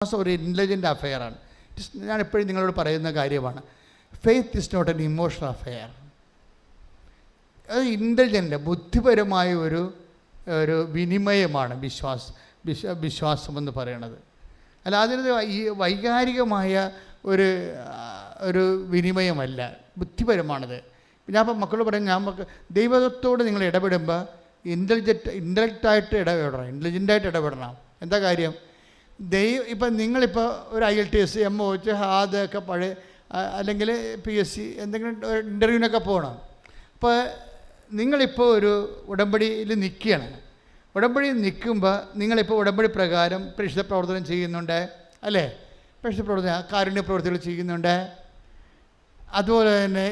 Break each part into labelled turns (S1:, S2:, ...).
S1: വിശ്വാസം ഒരു ഇന്റലിജന്റ് അഫെയറാണ് ഞാൻ എപ്പോഴും നിങ്ങളോട് പറയുന്ന കാര്യമാണ്. Faith is not an emotional affair അത് ഇന്റലിജന്റ് ബുദ്ധിപരമായ ഒരു ഒരു വിനിമയമാണ് വിശ്വാസം വിശ്വ വിശ്വാസം എന്ന് പറയുന്നത് അല്ല അതിന് ഈ വൈകാരികമായ ഒരു ഒരു വിനിമയമല്ല. ബുദ്ധിപരമാണത്. ഞാൻ അപ്പം മക്കളോട് പറയും ഞാൻ മക്ക ദൈവത്തോട് നിങ്ങൾ ഇടപെടുമ്പോൾ ഇന്റലിജന്റ് ഇന്റലക്റ്റായിട്ട് ഇടപെടണം. ഇന്റലിജന്റായിട്ട് ഇടപെടണം. എന്താ കാര്യം? ദൈവം ഇപ്പം നിങ്ങളിപ്പോൾ ഒരു I L T S M O H ഒക്കെ പഴയ അല്ലെങ്കിൽ പി എസ് സി എന്തെങ്കിലും ഇന്റർവ്യൂവിനൊക്കെ പോകണം അപ്പോൾ നിങ്ങളിപ്പോൾ ഒരു ഉടമ്പടിയിൽ നിൽക്കുകയാണ്. ഉടമ്പടി നിൽക്കുമ്പോൾ നിങ്ങളിപ്പോൾ ഉടമ്പടി പ്രകാരം പരിശുദ്ധ പ്രവർത്തനം ചെയ്യുന്നുണ്ട് അല്ലേ? പരിശുദ്ധ പ്രവർത്തനം കാരുണ്യ പ്രവർത്തികൾ ചെയ്യുന്നുണ്ട്. അതുപോലെ തന്നെ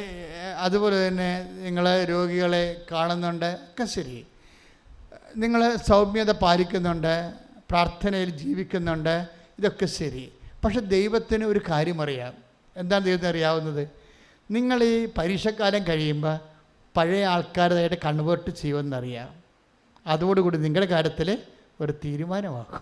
S1: അതുപോലെ തന്നെ നിങ്ങൾ രോഗികളെ കാണുന്നുണ്ട്. ഒക്കെ ശരി. നിങ്ങൾ സൗമ്യത പാലിക്കുന്നുണ്ട്. പ്രാർത്ഥനയിൽ ജീവിക്കുന്നുണ്ട്. ഇതൊക്കെ ശരി. പക്ഷെ ദൈവത്തിന് ഒരു കാര്യം അറിയാം. എന്താണ് ദൈവത്തിന് അറിയാവുന്നത്? നിങ്ങൾ ഈ പരീക്ഷക്കാലം കഴിയുമ്പോൾ പഴയ ആൾക്കാരുമായിട്ട് കൺവേർട്ട് ചെയ്യുമെന്നറിയാം. അതോടുകൂടി നിങ്ങളുടെ കാര്യത്തിൽ ഒരു തീരുമാനമാകും.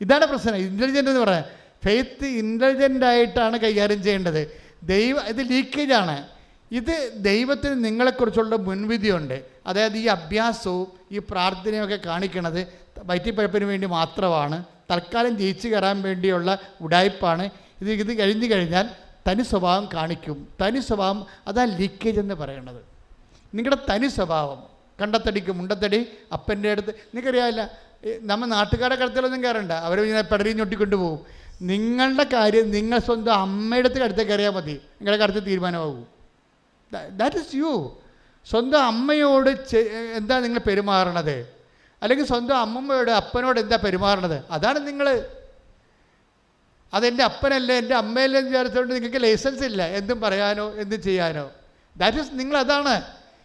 S1: ഇതാണ് പ്രശ്നം. ഇന്റലിജന്റ് എന്ന് പറയാം. ഫെയ്ത്ത് ഇന്റലിജന്റ് ആയിട്ടാണ് കൈകാര്യം ചെയ്യേണ്ടത്. ദൈവ ഇത് ലീക്കേജാണ് ഇത് ദൈവത്തിന് നിങ്ങളെക്കുറിച്ചുള്ള മുൻവിധിയുണ്ട്. അതായത് ഈ അഭ്യാസവും ഈ പ്രാർത്ഥനയൊക്കെ കാണിക്കണത് വയറ്റിപ്പഴപ്പിന് വേണ്ടി മാത്രമാണ് തൽക്കാലം ജയിച്ചു കയറാൻ വേണ്ടിയുള്ള ഉടായ്പാണ്. ഇത് ഇത് കഴിഞ്ഞു കഴിഞ്ഞാൽ തനി സ്വഭാവം കാണിക്കും. തനി സ്വഭാവം അതാണ് ലീക്കേജ് എന്ന് പറയുന്നത്. നിങ്ങളുടെ തനി സ്വഭാവം കണ്ടത്തടിക്ക് മുണ്ടത്തടി അപ്പന്റെ അടുത്ത് നിങ്ങൾക്കറിയാമല്ല നമ്മൾ നമ്മ നാട്ടുകാരുടെ കടത്തിലൊന്നും കയറണ്ട. അവർ ഇങ്ങനെ പെടറിയും ഞൊട്ടിക്കൊണ്ട് പോകും. നിങ്ങളുടെ കാര്യം നിങ്ങൾ സ്വന്തം അമ്മയുടെ അടുത്ത് കടുത്ത് കയറിയാൽ മതി. നിങ്ങളുടെ കടുത്ത് തീരുമാനമാകും. ദാറ്റ് ഇസ് യു സ്വന്തം അമ്മയോട് എന്താ നിങ്ങൾ പെരുമാറണത്? അല്ലെങ്കിൽ സ്വന്തം അമ്മമ്മയോട് അപ്പനോട് എന്താ പെരുമാറണത്? അതാണ് നിങ്ങൾ അതെന്റെ അപ്പനല്ലേ എന്റെ അമ്മയല്ല എന്ന് വിചാരിച്ചുകൊണ്ട് നിങ്ങൾക്ക് ലൈസൻസ് ഇല്ല. എന്തും പറയാനോ എന്തും ചെയ്യാനോ. ദാറ്റ് ഇസ് നിങ്ങൾ അതാണ്.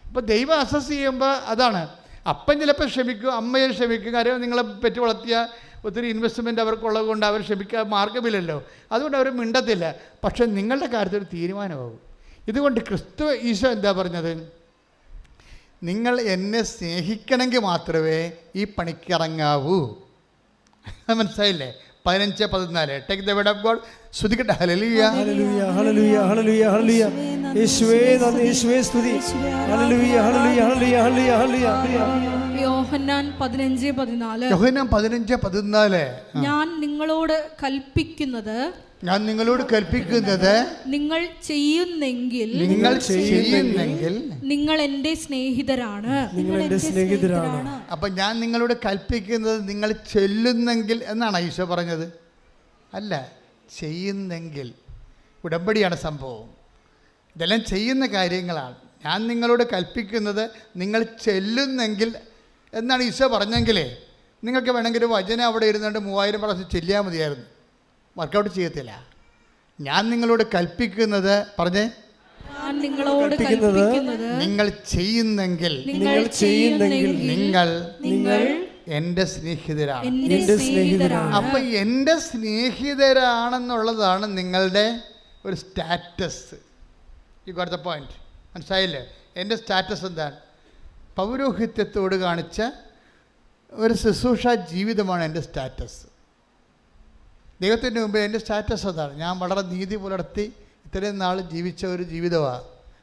S1: ഇപ്പോൾ ദൈവം അസസ് ചെയ്യുമ്പോൾ അതാണ്. അപ്പൻ ചിലപ്പോൾ ക്ഷമിക്കും അമ്മയെ ക്ഷമിക്കും. കാര്യം നിങ്ങളെ പെറ്റ് വളർത്തിയ ഒത്തിരി ഇൻവെസ്റ്റ്മെന്റ് അവർക്കുള്ളത് കൊണ്ട് അവർ ക്ഷമിക്കാൻ മാർഗമില്ലല്ലോ അതുകൊണ്ട് അവർ മിണ്ടത്തില്ല. പക്ഷേ നിങ്ങളുടെ കാര്യത്തിൽ ഒരു തീരുമാനമാകും. ഇതുകൊണ്ട് ക്രിസ്തു ഈശോ എന്താ പറഞ്ഞത്? നിങ്ങൾ എന്നെ സ്നേഹിക്കണമെങ്കിൽ മാത്രമേ ഈ പണിക്കിറങ്ങാവൂ അത് മനസ്സിലായില്ലേ? പതിനഞ്ച് പതിനാല്. Take the word of God ശ്രുതിക്കട്ടെ ഹലലുയ
S2: ഹലലുയ ഹലലുയ ഹലലുയ ഹലലുയ യേശുവേ നന്ദി. യേശുവേ സ്തുതി. Hallelujah hallelujah hallelujah hallelujah hallelujah
S3: യോഹന്നാൻ പതിനഞ്ച് പതിനാല്.
S1: യോഹന്നാൻ പതിനഞ്ച് പതിനാല്.
S3: ഞാൻ നിങ്ങളോട് കൽപ്പിക്കുന്നത്
S1: ഞാൻ നിങ്ങളോട് കൽപ്പിക്കുന്നത്
S3: നിങ്ങൾ ചെയ്യുന്നെങ്കിൽ
S1: നിങ്ങൾ ചെയ്യുന്നെങ്കിൽ
S3: നിങ്ങൾ എന്റെ സ്നേഹിതരാണ്.
S2: നിങ്ങൾ എന്റെ സ്നേഹിതരാണ്.
S1: അപ്പൊ ഞാൻ നിങ്ങളോട് കൽപ്പിക്കുന്നത് നിങ്ങൾ ചെല്ലുന്നെങ്കിൽ എന്നാണ് ഈശോ പറഞ്ഞത്? അല്ല ചെയ്യുന്നെങ്കിൽ. ഉടമ്പടിയാണ് സംഭവം. ഇതെല്ലാം ചെയ്യുന്ന കാര്യങ്ങളാണ്. ഞാൻ നിങ്ങളോട് കൽപ്പിക്കുന്നത് നിങ്ങൾ ചെല്ലുന്നെങ്കിൽ എന്നാണ് ഈശോ പറഞ്ഞെങ്കിലേ. നിങ്ങൾക്ക് വേണമെങ്കിൽ ഒരു വചന അവിടെ ഇരുന്നുകൊണ്ട് മൂവായിരം പ്രാവശ്യം ചെല്ലിയാൽ മതിയായിരുന്നു. വർക്കൗട്ട് ചെയ്യത്തില്ല. ഞാൻ നിങ്ങളോട് കൽപ്പിക്കുന്നത് പറഞ്ഞേ?
S3: ഞാൻ നിങ്ങളോട്
S1: നിങ്ങൾ ചെയ്യുന്നെങ്കിൽ
S3: നിങ്ങൾ ചെയ്യുന്നെങ്കിൽ
S1: നിങ്ങൾ
S3: നിങ്ങൾ
S1: എന്റെ സ്നേഹിതരാണ്.
S3: എന്റെ
S2: എന്റെ
S3: സ്നേഹിതരാണ്.
S1: അപ്പൊ എന്റെ സ്നേഹിതരാണെന്നുള്ളതാണ് നിങ്ങളുടെ ഒരു status. You got the point മനസ്സിലായില്ലേ? എന്റെ സ്റ്റാറ്റസ് എന്താണ്? പൗരോഹിത്യത്തോട് കാണിച്ച ഒരു ശുശ്രൂഷ ജീവിതമാണ് എന്റെ സ്റ്റാറ്റസ്. ദൈവത്തിന്റെ മുമ്പിൽ എന്റെ സ്റ്റാറ്റസ് അതാണ്. ഞാൻ വളരെ നീതി പുലർത്തി ഇത്രയും നാൾ ജീവിച്ച ഒരു ജീവിതമാണ്.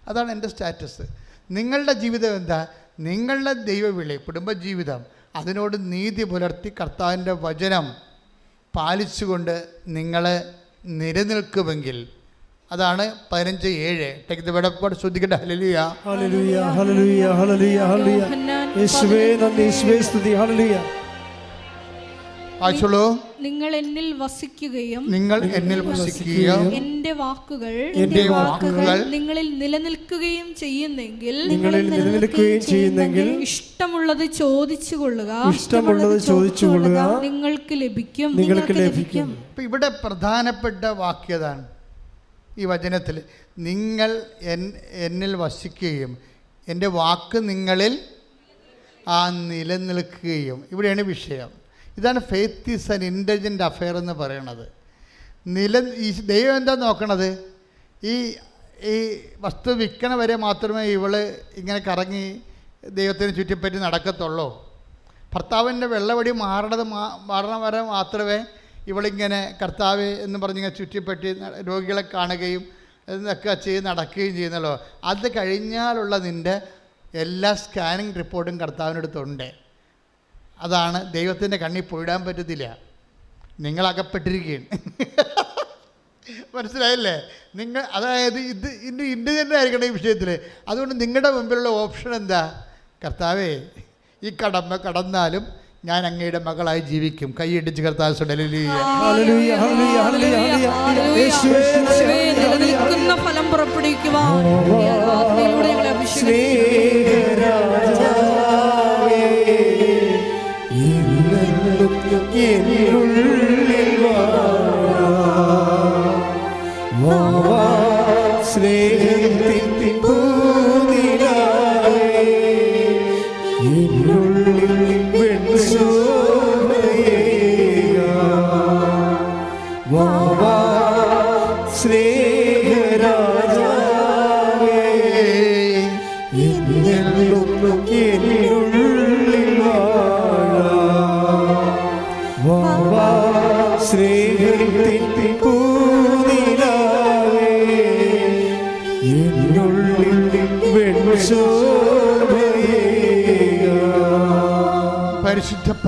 S1: അതാണ് എന്റെ സ്റ്റാറ്റസ്. നിങ്ങളുടെ ജീവിതം എന്താ? നിങ്ങളുടെ ദൈവവിളി കുടുംബജീവിതം അതിനോട് നീതി പുലർത്തി കർത്താവിന്റെ വചനം പാലിച്ചുകൊണ്ട് നിങ്ങൾ നിലനിൽക്കുമെങ്കിൽ അതാണ് പതിനഞ്ച് ഏഴ്. ടേക്ക് ദ വെടപ്പാട് ശ്രദ്ധിക്കട്ടെ.
S2: യേശുവേ നന്ദി. യേശുവേ സ്തുതി.
S3: നിങ്ങൾ എന്നിൽ വസിക്കുകയും
S1: നിങ്ങൾ എന്നിൽ വസിക്കുകയും
S3: എന്റെ വാക്കുകൾ
S1: എന്റെ വാക്കുകൾ
S3: നിങ്ങളിൽ നിലനിൽക്കുകയും ചെയ്യുന്നെങ്കിൽ
S2: നിങ്ങളിൽ നിലനിൽക്കുകയും ചെയ്യുന്നെങ്കിൽ
S3: ഇഷ്ടമുള്ളത് ചോദിച്ചു കൊള്ളുക
S2: ഇഷ്ടമുള്ളത് ചോദിച്ചു കൊള്ളുക
S3: നിങ്ങൾക്ക് ലഭിക്കും.
S2: നിങ്ങൾക്ക് ലഭിക്കും.
S1: ഇവിടെ പ്രധാനപ്പെട്ട വാക്യതാണ് ഈ വചനത്തിൽ നിങ്ങൾ എന്നിൽ വസിക്കുകയും എന്റെ വാക്ക് നിങ്ങളിൽ ആ നിലനിൽക്കുകയും ഇവിടെയാണ് വിഷയം. ഇതാണ് faith is an intelligent affair എന്ന് പറയണത്. നില ഈ ദൈവം എന്താ നോക്കണത്? ഈ ഈ വസ്തു വിൽക്കണ വരെ മാത്രമേ ഇവൾ ഇങ്ങനെ കറങ്ങി ദൈവത്തിന് ചുറ്റിപ്പറ്റി നടക്കത്തുള്ളൂ. ഭർത്താവിന്റെ വെള്ളവടി മാറണത് മാ മാറണ വരെ മാത്രമേ ഇവളിങ്ങനെ കർത്താവ് എന്ന് പറഞ്ഞിങ്ങനെ ചുറ്റിപ്പറ്റി രോഗികളെ കാണുകയും എന്നൊക്കെ ചെയ്ത് നടക്കുകയും ചെയ്യുന്നല്ലോ. അത് കഴിഞ്ഞാലുള്ള നിന്റെ എല്ലാ സ്കാനിങ് റിപ്പോർട്ടും കർത്താവിനടുത്തുണ്ട് അതാണ് ദൈവത്തിന്റെ കണ്ണിൽ പോയിടാൻ പറ്റത്തില്ല. നിങ്ങളകപ്പെട്ടിരിക്കുകയാണ്. മനസ്സിലായില്ലേ? നിങ്ങൾ അതായത് ഇത് ഇന്ന് ഇൻഡിജന്റ് ആയിരിക്കണം ഈ വിഷയത്തിൽ. അതുകൊണ്ട് നിങ്ങളുടെ മുമ്പിലുള്ള ഓപ്ഷൻ എന്താ? കർത്താവേ ഈ കടമ കടന്നാലും ഞാൻ അങ്ങയുടെ മകളായി ജീവിക്കും. കൈയിടിച്ച് കർത്താവ്
S3: ഫലം
S2: ഹല്ലേലൂയ,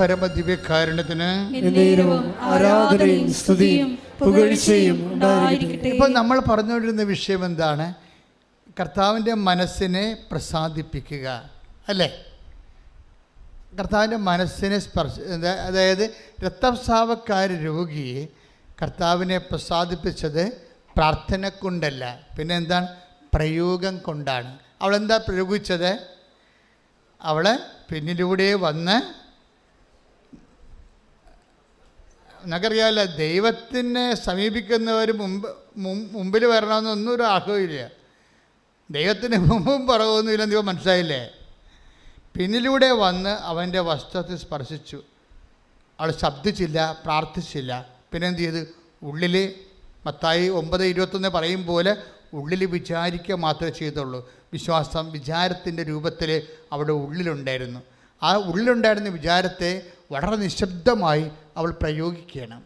S1: പരിശുദ്ധ പരമ ദിവ്യകാരുണ്യത്തിന്
S3: ആരാധനയും സ്തുതിയും പുകഴ്ചയും
S1: ഇപ്പം നമ്മൾ പറഞ്ഞുകൊണ്ടിരുന്ന വിഷയം എന്താണ്? കർത്താവിന്റെ മനസ്സിനെ പ്രസാദിപ്പിക്കുക അല്ലേ? കർത്താവിന്റെ മനസ്സിനെ സ്പർശ അതായത് രക്തസാവക്കാര രോഗിയെ കർത്താവിനെ പ്രസാദിപ്പിച്ചത് പ്രാർത്ഥന കൊണ്ടല്ല പിന്നെ എന്താണ് പ്രയോഗം കൊണ്ടാണ്. അവളെന്താ പ്രയോഗിച്ചത്? അവൾ പിന്നിലൂടെ വന്ന് നമുക്കറിയാമല്ലോ ദൈവത്തിനെ സമീപിക്കുന്നവർ മുമ്പ് മുമ്പിൽ വരണമെന്നൊന്നും ഒരു ആഗ്രഹമില്ല ദൈവത്തിന് മുമ്പും പുറകൊന്നുമില്ല ദൈവം മനസ്സിലായില്ലേ? പിന്നിലൂടെ വന്ന് അവന്റെ വസ്ത്രത്തിൽ സ്പർശിച്ചു. അവൾ ശബ്ദിച്ചില്ല പ്രാർത്ഥിച്ചില്ല. പിന്നെന്ത് ചെയ്ത്? ഉള്ളിൽ മത്തായി ഒമ്പത് ഇരുപത്തൊന്ന് പറയും പോലെ ഉള്ളിൽ വിചാരിക്കുക മാത്രമേ ചെയ്തുള്ളൂ. വിശ്വാസം വിചാരത്തിന്റെ രൂപത്തിൽ അവിടെ ഉള്ളിലുണ്ടായിരുന്നു. ആ ഉള്ളിലുണ്ടായിരുന്ന വിചാരത്തെ വളരെ നിശബ്ദമായി അവൾ പ്രയോഗിക്കണം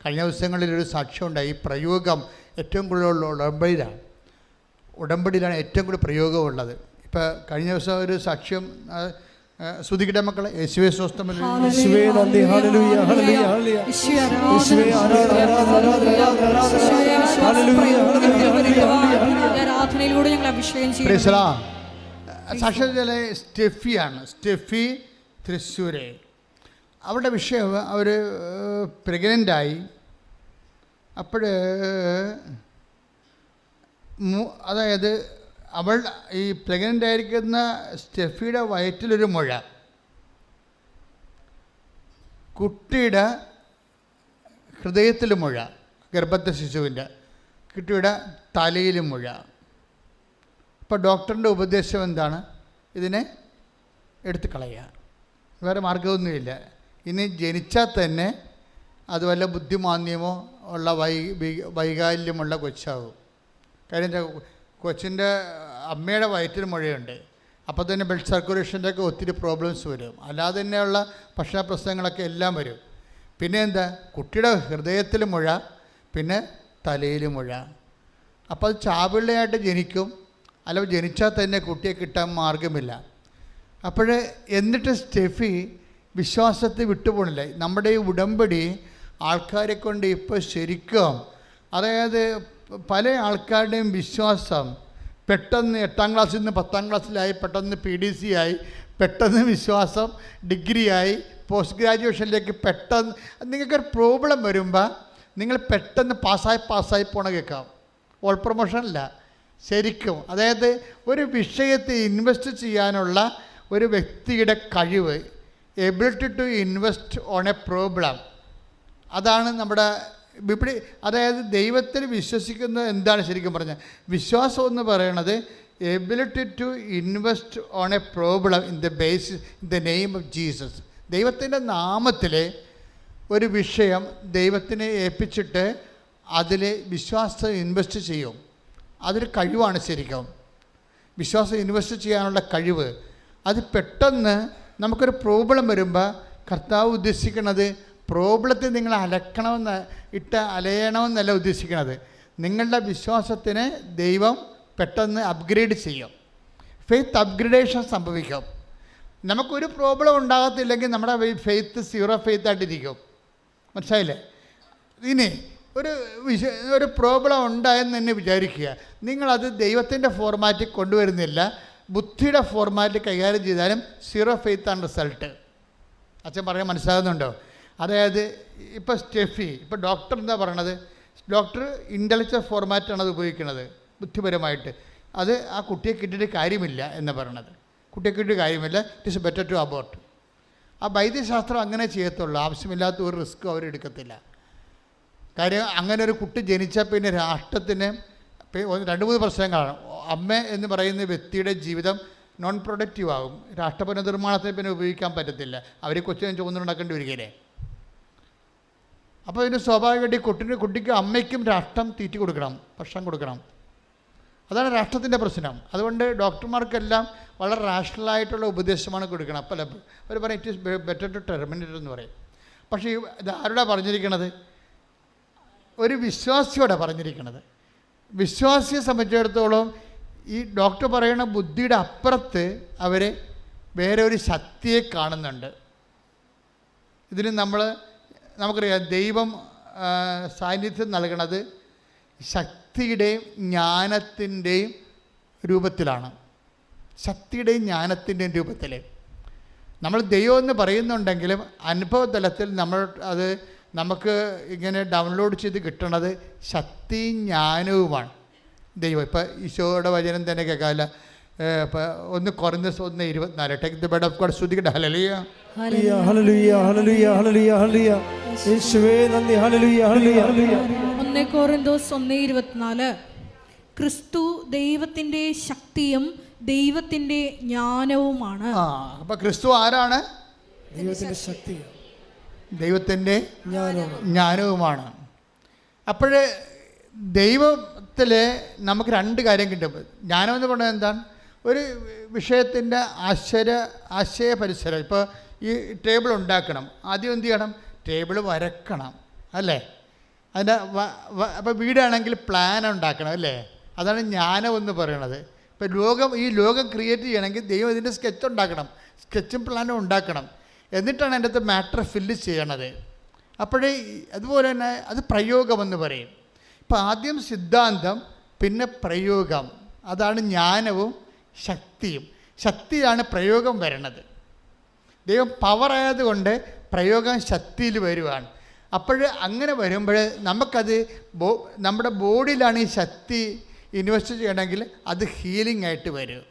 S1: കഴിഞ്ഞ ദിവസങ്ങളിൽ ഒരു സാക്ഷ്യം ഉണ്ടായി ഈ പ്രയോഗം ഏറ്റവും കൂടുതലുള്ള ഉടമ്പടിയിലാണ് ഉടമ്പടിയിലാണ് ഏറ്റവും കൂടുതൽ പ്രയോഗമുള്ളത് ഇപ്പോൾ കഴിഞ്ഞ ദിവസം ഒരു സാക്ഷ്യം മക്കൾ ശ്രുതികിടെ മക്കളെ യേശുവെ സാക്ഷ്യം ചില സ്റ്റെഫിയാണ് സ്റ്റെഫി തൃശ്ശൂരെ അവരുടെ വിഷയം അവർ പ്രഗ്നന്റായി അപ്പോൾ അതായത് അവൾ ഈ പ്രഗ്നന്റ് ആയിരിക്കുന്ന സ്റ്റെഫിയുടെ വയറ്റിലൊരു മുഴ. കുട്ടിയുടെ ഹൃദയത്തിൽ മുഴ ഗർഭത്തെ ശിശുവിന്റെ കുട്ടിയുടെ തലയിൽ മുഴ. അപ്പോൾ ഡോക്ടറിന്റെ ഉപദേശം എന്താണ്? ഇതിനെ എടുത്തു കളയുക. വേറെ മാർഗമൊന്നുമില്ല ഇനി ജനിച്ചാൽ തന്നെ അത് വല്ല ബുദ്ധിമാന്യമോ ഉള്ള വൈ വൈകാല്യമുള്ള കൊച്ചാവും കാര്യം കൊച്ചിന്റെ അമ്മയുടെ വയറ്റിൽ മുഴയുണ്ട്. അപ്പോൾ തന്നെ ബ്ലഡ് സർക്കുലേഷന്റെ ഒക്കെ ഒത്തിരി പ്രോബ്ലംസ് വരും. അല്ലാതെ തന്നെയുള്ള ഭക്ഷണ പ്രശ്നങ്ങളൊക്കെ എല്ലാം വരും. പിന്നെ എന്താ കുട്ടിയുടെ ഹൃദയത്തിൽ മുഴ പിന്നെ തലയിൽ മുഴ. അപ്പോൾ അത് ചാവിള്ളയായിട്ട് ജനിക്കും. അല്ല ജനിച്ചാൽ തന്നെ കുട്ടിയെ കിട്ടാൻ മാർഗമില്ല അപ്പോൾ എന്നിട്ട് സ്റ്റെഫി വിശ്വാസത്തെ വിട്ടുപോണില്ല. നമ്മുടെ ഈ ഉടമ്പടി ആൾക്കാരെ കൊണ്ട് ഇപ്പോൾ ശരിക്കും അതായത് പല ആൾക്കാരുടെയും വിശ്വാസം പെട്ടെന്ന് എട്ടാം ക്ലാസ്സിൽ നിന്ന് പത്താം ക്ലാസ്സിലായി പെട്ടെന്ന് പി ഡി സി ആയി പെട്ടെന്ന് വിശ്വാസം ഡിഗ്രിയായി പോസ്റ്റ് ഗ്രാജുവേഷനിലേക്ക് പെട്ടെന്ന് നിങ്ങൾക്കൊരു പ്രോബ്ലം വരുമ്പോൾ നിങ്ങൾ പെട്ടെന്ന് പാസ്സായി പാസ്സായി പോണ കേൾക്കാം. ഓൾ പ്രൊമോഷൻ അല്ല. ശരിക്കും അതായത് ഒരു വിഷയത്തെ ഇൻവെസ്റ്റ് ചെയ്യാനുള്ള ഒരു വ്യക്തിയുടെ കഴിവ്. Ability to invest on a problem അതാണ് നമ്മുടെ വിപണി അതായത് ദൈവത്തിൽ വിശ്വസിക്കുന്നത് എന്താണ് ശരിക്കും പറഞ്ഞാൽ? വിശ്വാസം എന്ന് പറയണത് ability to invest on a problem in the base in the name of Jesus ദൈവത്തിന്റെ നാമത്തിൽ ഒരു വിഷയം ദൈവത്തിനെ ഏൽപ്പിച്ചിട്ട് അതിൽ വിശ്വാസം ഇൻവെസ്റ്റ് ചെയ്യും. അതൊരു കഴിവാണ് ശരിക്കും. വിശ്വാസം ഇൻവെസ്റ്റ് ചെയ്യാനുള്ള കഴിവ്. അത് പെട്ടെന്ന് നമുക്കൊരു പ്രോബ്ലം വരുമ്പോൾ കർത്താവ് ഉദ്ദേശിക്കുന്നത് പ്രോബ്ലത്തെ നിങ്ങൾ അലക്കണമെന്ന് ഇട്ട് അലയണമെന്നല്ല ഉദ്ദേശിക്കുന്നത്. നിങ്ങളുടെ വിശ്വാസത്തിന് ദൈവം പെട്ടെന്ന് അപ്ഗ്രേഡ് ചെയ്യും. ഫെയ്ത്ത് അപ്ഗ്രഡേഷൻ സംഭവിക്കും. നമുക്കൊരു പ്രോബ്ലം ഉണ്ടാകത്തില്ലെങ്കിൽ നമ്മുടെ ഫെയ്ത്ത് സീറോ ഫെയ്ത്ത് ആയിട്ടിരിക്കും. മനസ്സിലായില്ലേ? ഇനി ഒരു വിശ ഒരു പ്രോബ്ലം ഉണ്ടായെന്ന് തന്നെ വിചാരിക്കുക. നിങ്ങളത് ദൈവത്തിന്റെ ഫോർമാറ്റിൽ കൊണ്ടുവരുന്നില്ല. ബുദ്ധിയുടെ ഫോർമാറ്റിൽ കൈകാര്യം ചെയ്താലും സീറോ ഫെയ്ത്ത് ആണ് റിസൾട്ട് അച്ഛൻ പറയാൻ മനസ്സിലാകുന്നുണ്ടോ? അതായത് ഇപ്പോൾ സ്റ്റെഫി ഇപ്പോൾ ഡോക്ടർ എന്താ പറയണത്? ഡോക്ടർ ഇന്റലക്ച്വൽ ഫോർമാറ്റാണ് അത് ഉപയോഗിക്കുന്നത് ബുദ്ധിപരമായിട്ട്. അത് ആ കുട്ടിയെ കിട്ടിയിട്ട് കാര്യമില്ല എന്ന് പറയണത്. കുട്ടിയെ കിട്ടിയിട്ട് കാര്യമില്ല. It is better to abort ആ വൈദ്യശാസ്ത്രം അങ്ങനെ ചെയ്യത്തുള്ളൂ. ആവശ്യമില്ലാത്ത ഒരു റിസ്ക്കും അവരെടുക്കത്തില്ല കാര്യം അങ്ങനെ ഒരു കുട്ടി ജനിച്ചാൽ പിന്നെ രാഷ്ട്രത്തിന് ഒന്ന് രണ്ട് മൂന്ന് പ്രശ്നങ്ങളാണ് അമ്മ എന്ന് പറയുന്ന വ്യക്തിയുടെ ജീവിതം നോൺ പ്രൊഡക്റ്റീവ് ആകും. രാഷ്ട്ര പുനർനിർമ്മാണത്തിന് പിന്നെ ഉപയോഗിക്കാൻ പറ്റത്തില്ല. അവർ കൊച്ചിനെ ചുമന്നുണ്ടാക്കേണ്ടി വരികയില്ലേ? അപ്പോൾ ഇതിന് സ്വാഭാവികമായിട്ട് കുട്ടിന് കുട്ടിക്ക് അമ്മയ്ക്കും രാഷ്ട്രം തീറ്റി കൊടുക്കണം ഭക്ഷണം കൊടുക്കണം. അതാണ് രാഷ്ട്രത്തിന്റെ പ്രശ്നം. അതുകൊണ്ട് ഡോക്ടർമാർക്കെല്ലാം വളരെ റാഷണലായിട്ടുള്ള ഉപദേശമാണ് കൊടുക്കണം. അപ്പോൾ അവർ പറയും it is better to terminate എന്ന് പറയും. പക്ഷേ ഇത് ആരോടാണ് പറഞ്ഞിരിക്കണത്? ഒരു വിശ്വാസിയോടെ പറഞ്ഞിരിക്കണത്. വിശ്വാസിയെ സംബന്ധിച്ചിടത്തോളം ഈ ഡോക്ടർ പറയുന്ന ബുദ്ധിയുടെ അപ്പുറത്ത് അവർ വേറെ ഒരു ശക്തിയെ കാണുന്നുണ്ട്. ഇതിന് നമ്മൾ നമുക്കറിയാം ദൈവം സാന്നിധ്യം നൽകണത് ശക്തിയുടെയും ജ്ഞാനത്തിന്റെയും രൂപത്തിലാണ്. ശക്തിയുടെയും ജ്ഞാനത്തിന്റെയും രൂപത്തിൽ നമ്മൾ ദൈവം എന്ന് പറയുന്നുണ്ടെങ്കിലും അനുഭവതലത്തിൽ നമ്മൾ അത് നമുക്ക് ഇങ്ങനെ ഡൗൺലോഡ് ചെയ്ത് കിട്ടണത് ശക്തിയും ജ്ഞാനവുമാണ്. ദൈവം ഇപ്പം ഈശോയുടെ വചനം തന്നെ കേൾക്കാമല്ല ഇപ്പം ഒന്ന് കുറഞ്ഞ ഒന്ന് ഇരുപത്തിനാല്. Take the bed of God ശ്രദ്ധിക്കട്ടെ. ഹലലിയ
S2: ഹല്ലേലൂയ, ഹല്ലേലൂയ, ഹല്ലേലൂയ, ഹല്ലേലൂയ, ഹല്ലേലൂയ. യേശുവേ നന്ദി. ഹല്ലേലൂയ, ഹല്ലേലൂയ, ഹല്ലേലൂയ.
S3: ഒന്നേ കോറിന്തോസ് ഒന്നേ ഇരുപത്തിനാല്. ക്രിസ്തു ദൈവത്തിന്റെ ശക്തിയും ദൈവത്തിന്റെ ജ്ഞാനവുമാണ്.
S1: ആ അപ്പം ക്രിസ്തു ആരാണ്?
S2: ദൈവത്തിന്റെ ശക്തി
S1: ദൈവത്തിന്റെ
S2: ജ്ഞാനം
S1: ജ്ഞാനവുമാണ് അപ്പോൾ ദൈവത്തിൽ നമുക്ക് രണ്ട് കാര്യം കിട്ടും. ജ്ഞാനം എന്ന് പറഞ്ഞാൽ എന്താണ്? ഒരു വിഷയത്തിന്റെ ആശ്ചര്യ ആശയ പരിസരം ഇപ്പോൾ ഈ ടേബിൾ ഉണ്ടാക്കണം. ആദ്യം എന്ത് ചെയ്യണം? ടേബിൾ വരക്കണം. അല്ലേ? അതിന്റെ അപ്പോൾ വീടാണെങ്കിൽ പ്ലാൻ ഉണ്ടാക്കണം അല്ലേ? അതാണ് ജ്ഞാനം എന്ന് പറയണത്. ഇപ്പോൾ ലോകം ഈ ലോകം ക്രിയേറ്റ് ചെയ്യണമെങ്കിൽ ദൈവം ഇതിന്റെ സ്കെച്ച് ഉണ്ടാക്കണം. സ്കെച്ചും പ്ലാനും ഉണ്ടാക്കണം. എന്നിട്ടാണ് അതിന്റെ അകത്ത് മാറ്റർ ഫില്ല് ചെയ്യണത്. അപ്പോഴേ അതുപോലെ തന്നെ അത് പ്രയോഗമെന്ന് പറയും. ഇപ്പം ആദ്യം സിദ്ധാന്തം പിന്നെ പ്രയോഗം. അതാണ് ജ്ഞാനവും ശക്തിയും. ശക്തിയാണ് പ്രയോഗം വരണത്. ദൈവം പവർ ആയതുകൊണ്ട് പ്രയോഗം ശക്തിയിൽ വരുവാണ്. അപ്പോൾ അങ്ങനെ വരുമ്പോൾ നമുക്കത് ബോ നമ്മുടെ ബോഡിയിലാണ് ഈ ശക്തി ഇൻവെസ്റ്റ് ചെയ്യണമെങ്കിൽ അത് ഹീലിംഗ് ആയിട്ട് വരും.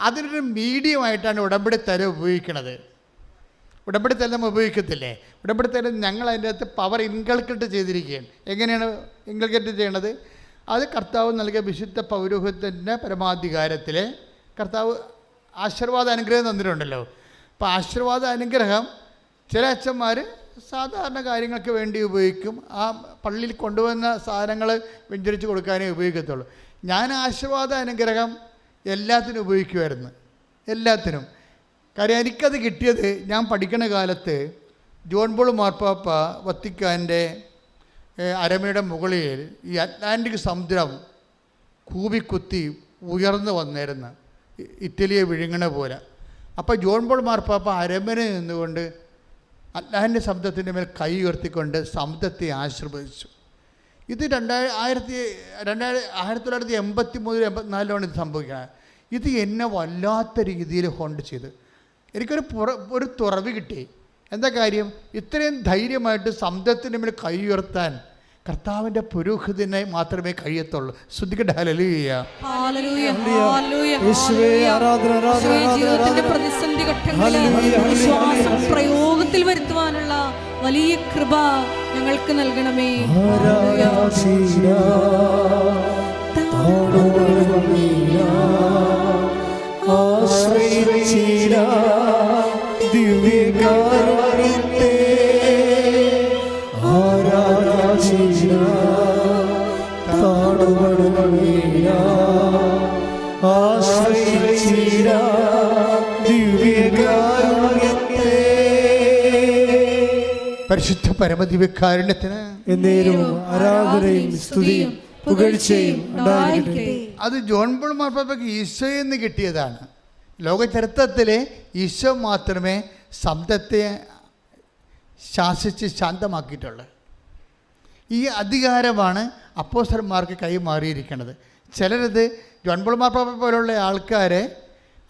S1: അതിനൊരു മീഡിയമായിട്ടാണ് ഉടമ്പടി തല ഉപയോഗിക്കുന്നത് ഉടമ്പടി തല നമ്മൾ ഉപയോഗിക്കത്തില്ലേ? ഉടമ്പടി തല ഞങ്ങൾ അതിന്റെ അകത്ത് പവർ ഇൻകൾക്കിട്ട് ചെയ്തിരിക്കുകയാണ്. എങ്ങനെയാണ് ഇൻകൾക്കിട്ട് ചെയ്യണത്? അത് കർത്താവ് നൽകിയ വിശുദ്ധ പൗരോഹിത്യത്തിന്റെ പരമാധികാരത്തിൽ കർത്താവ് ആശീർവാദ അനുഗ്രഹം തന്നിട്ടുണ്ടല്ലോ. അപ്പോൾ ആശീർവാദ അനുഗ്രഹം ചില അച്ഛന്മാർ സാധാരണ കാര്യങ്ങൾക്ക് വേണ്ടി ഉപയോഗിക്കും. ആ പള്ളിയിൽ കൊണ്ടുവന്ന സാധനങ്ങൾ വെഞ്ചരിച്ച് കൊടുക്കാനേ ഉപയോഗിക്കത്തുള്ളൂ. ഞാൻ ആശീർവാദ അനുഗ്രഹം എല്ലാത്തിനും ഉപയോഗിക്കുമായിരുന്നു. എല്ലാത്തിനും. കാര്യം എനിക്കത് കിട്ടിയത് ഞാൻ പഠിക്കണ കാലത്ത് ജോൺ പോൾ മാർപ്പാപ്പ വത്തിക്കാന്റെ അരമയുടെ മുകളിൽ ഈ അറ്റ്ലാന്റിക് സമുദ്രം കൂവിക്കുത്തി ഉയർന്നു വന്നിരുന്ന. ഇറ്റലിയെ വിഴുങ്ങണ പോലെ. അപ്പോൾ ജോൺ പോൾ മാർപ്പാപ്പ അരമനെ നിന്നുകൊണ്ട് അറ്റ്ലാന്റിക് സമുദ്രത്തിന്റെ മേൽ കൈ ഉയർത്തിക്കൊണ്ട് സമുദ്രത്തെ ആശീർവദിച്ചു. ഇത് രണ്ടായിര ആയിരത്തി രണ്ടായിരത്തി ആയിരത്തി തൊള്ളായിരത്തി എൺപത്തി മൂന്നിൽ എൺപത്തിനാലിലാണ് ഇത് സംഭവിക്കുന്നത്. ഇത് എന്നെ വല്ലാത്ത രീതിയിൽ ഹോണ്ട് ചെയ്ത്. എനിക്കൊരു പുറ ഒരു തുറവ് കിട്ടി. എന്താ കാര്യം? ഇത്രയും ധൈര്യമായിട്ട് സമുദ്രത്തിന്റെ മേൽ കൈ ഉയർത്താൻ കർത്താവിന്റെ പുരോഹിതനെ മാത്രമേ കഴിയത്തുള്ളൂ. ശ്രദ്ധിക്കട്ടെ ഹലലിയ.
S3: പ്രതിസന്ധി വിശ്വാസം പ്രയോഗത്തിൽ വരുത്തുവാനുള്ള വലിയ കൃപ ഞങ്ങൾക്ക് നൽകണമേ.
S2: ആശ്രയിച്ചിര
S1: പരിശുദ്ധ പരമദിവ്യകാരുണ്യത്തിന്
S2: എന്നേരവും ആരാധനയും സ്തുതിയും പുകഴ്ചയും
S1: അത് ജോൺ പോൾ മാർപ്പാപ്പയ്ക്ക് ഈശോയിൽ നിന്ന് കിട്ടിയതാണ്. ലോക ചരിത്രത്തിലെ ഈശോ മാത്രമേ ശബ്ദത്തെ ശാസിച്ച് ശാന്തമാക്കിയിട്ടുള്ളത്. ഈ അധികാരമാണ് അപ്പോസ്റ്റർമാർക്ക് കൈമാറിയിരിക്കുന്നത് ചിലരത് ജോൺ മാർപ്പാപ്പ പോലുള്ള ആൾക്കാരെ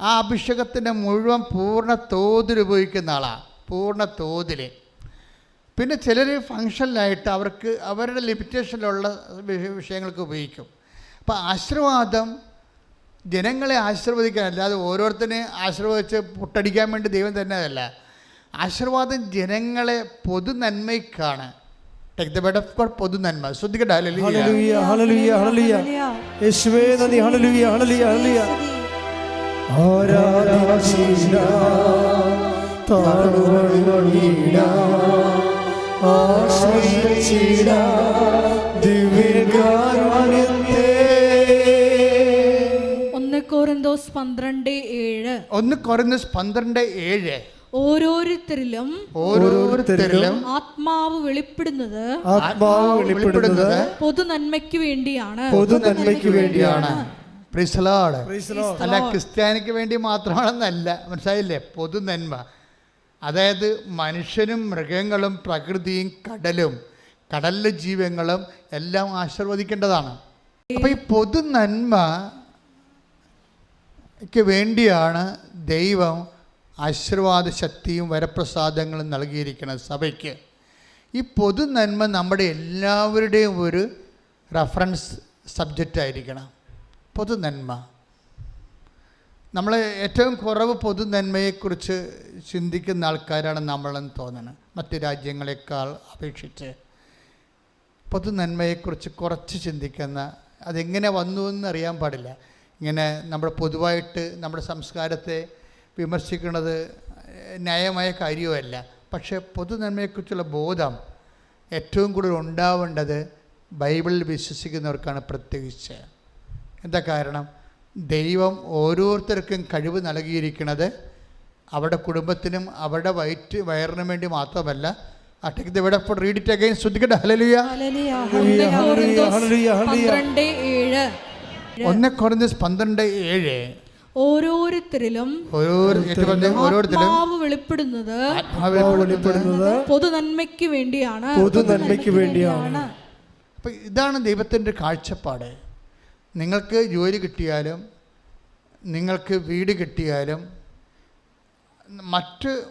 S1: ആ അഭിഷേകത്തിന്റെ മുഴുവൻ പൂർണ തോതിൽ ഉപയോഗിക്കുന്ന ആളാണ് പൂർണ തോതിൽ പിന്നെ ചിലർ ഫങ്ഷനിലായിട്ട് അവർക്ക് അവരുടെ ലിമിറ്റേഷനിലുള്ള വിഷയങ്ങൾക്ക് ഉപയോഗിക്കും. അപ്പോൾ ആശീർവാദം ജനങ്ങളെ ആശീർവദിക്കാൻ അല്ലാതെ ഓരോരുത്തരെ ആശീർവദിച്ച് പൊട്ടടിക്കാൻ വേണ്ടി ദൈവം തന്നെ അതല്ല. ആശീർവാദം ജനങ്ങളെ പൊതു നന്മയ്ക്കാണ് take the bed of God പൊതു നന്മ ശ്രദ്ധിക്കട്ടെ
S2: ആരാധിച്ചിട ആശ്രയിച്ചിട ദിവ്യകാരുണ്യത്തെ.
S3: ഒന്ന് കോറിന്തോസ് പന്ത്രണ്ട് ഏഴ്.
S1: ഒന്ന് കുറഞ്ഞ പന്ത്രണ്ട് ഏഴ്.
S3: ഓരോരുത്തരിലും
S1: ഓരോരുത്തരിലും
S3: ആത്മാവ് വെളിപ്പെടുന്നത്
S2: ആത്മാവ് വെളിപ്പെടുന്നത്
S3: പൊതു നന്മയ്ക്ക് വേണ്ടിയാണ്.
S2: പൊതു നന്മയ്ക്ക് വേണ്ടിയാണ്
S1: അല്ല ക്രിസ്ത്യാനിക്ക് വേണ്ടി മാത്രമാണെന്നല്ല. മനസ്സിലായില്ലേ? പൊതു നന്മ അതായത് മനുഷ്യനും മൃഗങ്ങളും പ്രകൃതിയും കടലും കടലിലെ ജീവങ്ങളും എല്ലാം ആശീർവദിക്കേണ്ടതാണ്. അപ്പോൾ ഈ പൊതു നന്മയ്ക്ക് വേണ്ടിയാണ് ദൈവം ആശീർവാദ ശക്തിയും വരപ്രസാദങ്ങളും നൽകിയിരിക്കുന്നത് സഭയ്ക്ക്. ഈ പൊതു നന്മ നമ്മുടെ എല്ലാവരുടെയും ഒരു റഫറൻസ് സബ്ജക്റ്റ് ആയിരിക്കണം. പൊതു നന്മ. നമ്മൾ ഏറ്റവും കുറവ് പൊതു നന്മയെക്കുറിച്ച് ചിന്തിക്കുന്ന ആൾക്കാരാണ് നമ്മളെന്ന് തോന്നുന്നത് മറ്റ് രാജ്യങ്ങളെക്കാൾ അപേക്ഷിച്ച് പൊതുനന്മയെക്കുറിച്ച് കുറച്ച് ചിന്തിക്കുന്ന അതെങ്ങനെ വന്നു എന്ന് അറിയാൻ പാടില്ല. ഇങ്ങനെ നമ്മൾ പൊതുവായിട്ട് നമ്മുടെ സംസ്കാരത്തെ വിമർശിക്കുന്നത് ന്യായമായ കാര്യവുമല്ല. പക്ഷേ പൊതു നന്മയെക്കുറിച്ചുള്ള ബോധം ഏറ്റവും കൂടുതൽ ഉണ്ടാവേണ്ടത് ബൈബിളിൽ വിശ്വസിക്കുന്നവർക്കാണ് പ്രത്യേകിച്ച്. എന്താ കാരണം? ദൈവം ഓരോരുത്തർക്കും കഴിവ് നൽകിയിരിക്കുന്നത് അവരുടെ കുടുംബത്തിനും അവരുടെ വയറ്റ് വയറിനും വേണ്ടി മാത്രമല്ല അട്ടേക്ക് ഇവിടെ റീഡ് ഇറ്റ് അഗൈൻ ശ്രദ്ധിക്കട്ടെ? ഹലലിയ
S3: ഒന്ന്
S1: കുറഞ്ഞ പന്ത്രണ്ട് ഏഴ്.
S3: ഓരോരുത്തരിലും ആത്മാവ് വെളിപ്പെടുന്നത് പൊതു നന്മയ്ക്ക് വേണ്ടിയാണ്.
S2: പൊതു നന്മയ്ക്ക് വേണ്ടിയാണ്.
S1: അപ്പം ഇതാണ് ദൈവത്തിന്റെ കാഴ്ചപ്പാട്. നിങ്ങൾക്ക് ജോലി കിട്ടിയാലും നിങ്ങൾക്ക് വീട് കിട്ടിയാലും മറ്റ്